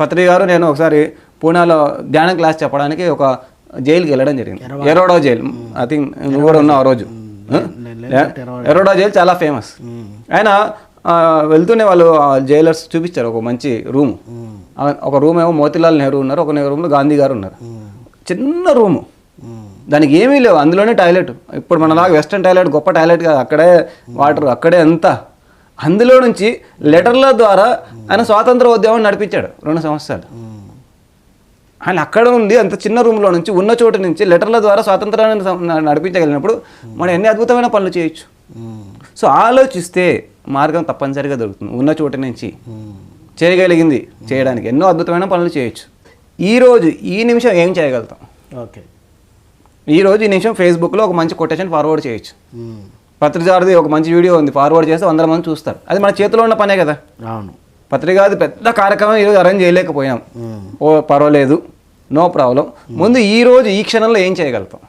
పత్రి గారు నేను ఒకసారి పూణేలో ధ్యానం క్లాస్ చెప్పడానికి ఒక జైలుకి వెళ్ళడం జరిగింది. ఎరోడో జైలు. ఐ థింక్ నువ్వు కూడా ఉన్నావు ఆ రోజు. ఎరోడో జైలు చాలా ఫేమస్ ఆయన వెళ్తూనే వాళ్ళు జైలర్స్ చూపించారు ఒక మంచి రూమ్. ఒక రూమ్ ఏమో మోతిలాల్ నెహ్రూ ఉన్నారు ఒక రూమ్లో గాంధీ గారు ఉన్నారు. చిన్న రూము. దానికి ఏమీ లేవు. అందులోనే టాయిలెట్ ఇప్పుడు మనలాగా వెస్టర్న్ టాయిలెట్ గొప్ప టాయిలెట్ కాదు. అక్కడే వాటర్ అక్కడే అంతా. అందులో నుంచి లెటర్ల ద్వారా ఆయన స్వాతంత్ర ఉద్యమం నడిపించాడు రెండు సంవత్సరాలు. ఆయన అక్కడ ఉంది అంత చిన్న రూమ్లో నుంచి ఉన్న చోటు నుంచి లెటర్ల ద్వారా స్వాతంత్రాన్ని నడిపించగలిగినప్పుడు మనం ఎన్ని అద్భుతమైన పనులు చేయొచ్చు. సో ఆలోచిస్తే మార్గం తప్పనిసరిగా దొరుకుతుంది. ఉన్న చోటు నుంచి చేయగలిగింది చేయడానికి ఎన్నో అద్భుతమైన పనులు చేయొచ్చు. ఈరోజు ఈ నిమిషం ఏం చేయగలుగుతాం? ఓకే. ఈ రోజు ఈ నిమిషం ఫేస్బుక్లో ఒక మంచి కొటేషన్ ఫార్వర్డ్ చేయొచ్చు. పత్రికారిది ఒక మంచి వీడియో ఉంది ఫార్వర్డ్ చేస్తే వందల మంది చూస్తారు. అది మన చేతిలో ఉన్న పనే కదా. అవును. పత్రికాది పెద్ద కార్యక్రమం ఈరోజు అరేంజ్ చేయలేకపోయాం ఓ పర్వాలేదు. No problem. ముందు ఈ రోజు ఈ క్షణంలో ఏం చేయగలుగుతాం?